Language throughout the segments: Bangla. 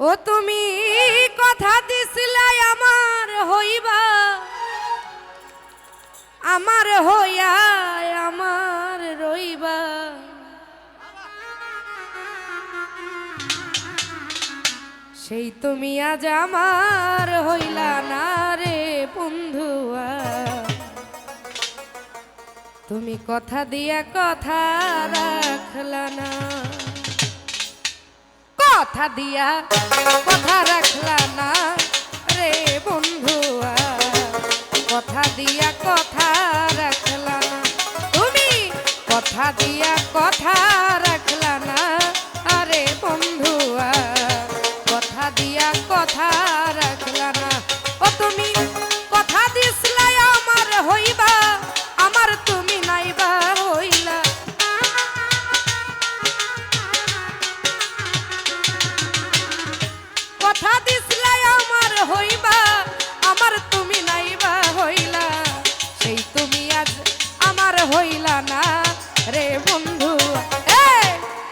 ও তুমি কথা দিছিলে আমার হইবা। আমার হইয়া আমার রইবা। সেই তুমি আজ আমার হইলা না রে বন্ধুয়া। তুমি কথা দিয়া কথা রাখলা না। কথা দিয়া, কথা রাখলা না রে বন্ধুয়া। কথা দিয়া, কথা রাখলা না। তুমি কথা দিয়া, কথা রাখলা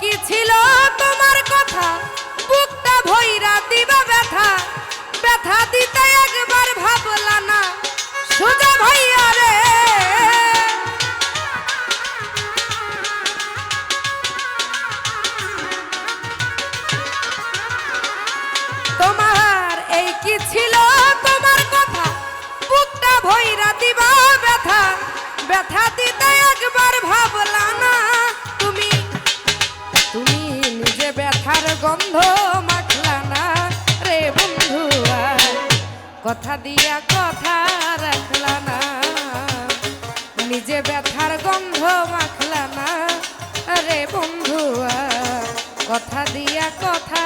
কি ছিল তোমার কথা? বুকটা ভৈরা দিবা ব্যথা। ব্যথা দিতে একবার না। সোজা ভাইয়া গন্ধ মাখলা না রে বন্ধু কথা দিয়া কথা রাখলা না। নিজে ব্যথার গন্ধ মাখলা না রে বন্ধু কথা দিয়া কথা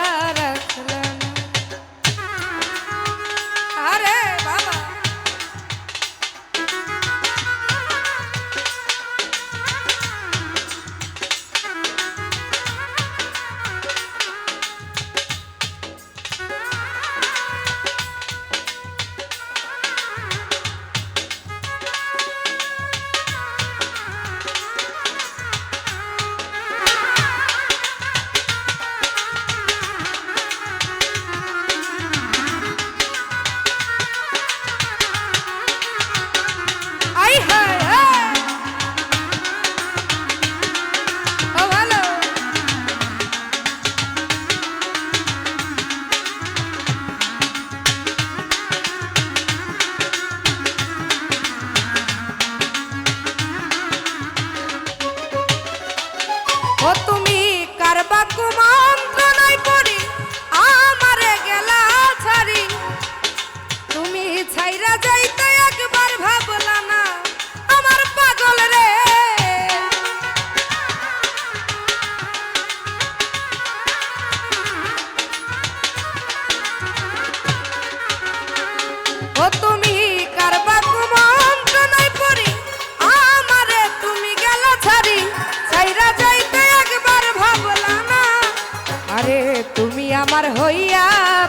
আমার হইয়া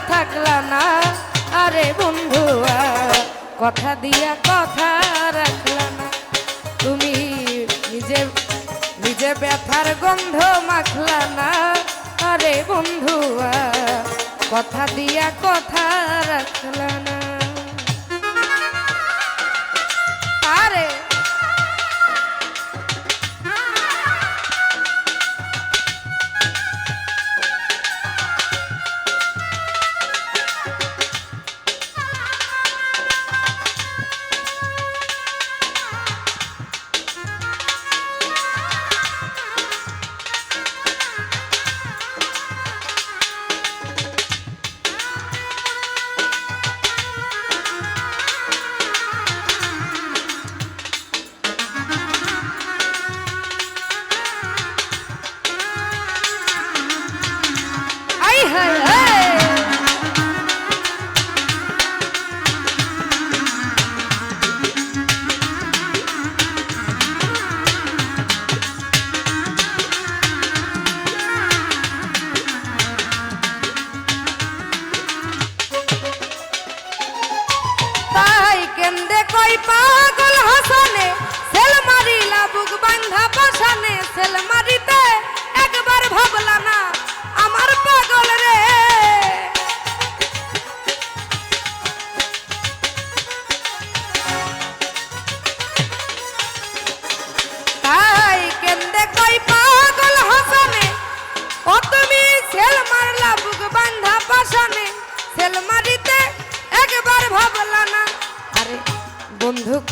থাকলা না। আরে বন্ধুয়া কথা দিয়া কথা রাখলা না। তুমি নিজে নিজে ব্যথার গন্ধ মাখলা না। আরে বন্ধুয়া কথা দিয়া কথা রাখলা না। হ্যাঁ, হ্যাঁ। কেন্দে কই পাগল হাসানে? সেল মারিলা বুক বান্ধা বসানে সেল মারিতে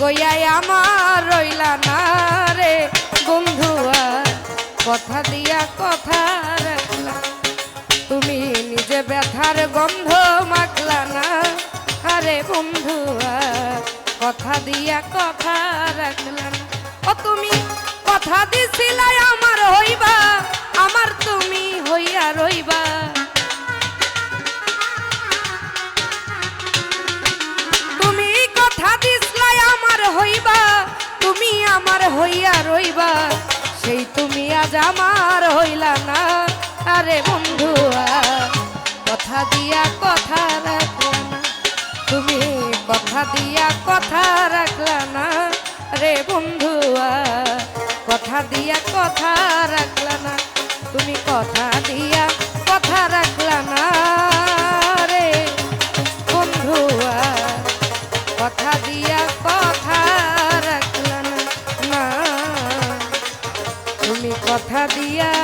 কইয়াই আমার রইলা না রে বন্ধু আর কথা দিয়া কথা রাখলা। তুমি নিজে ব্যথার গন্ধ মাখলা না। আরে বন্ধু কথা দিয়া কথা রাখলা ও তুমি কথা দিছিলাই আমার হইবা। হইয়া রইবা, সেই তুমি আজ আমার হইলা না। আরে বন্ধু, কথা দিয়া কথা রাখলা না। তুমি কথা দিয়া কথা রাখলা না। রে বন্ধু, কথা দিয়া কথা রাখলা কথা দিয়া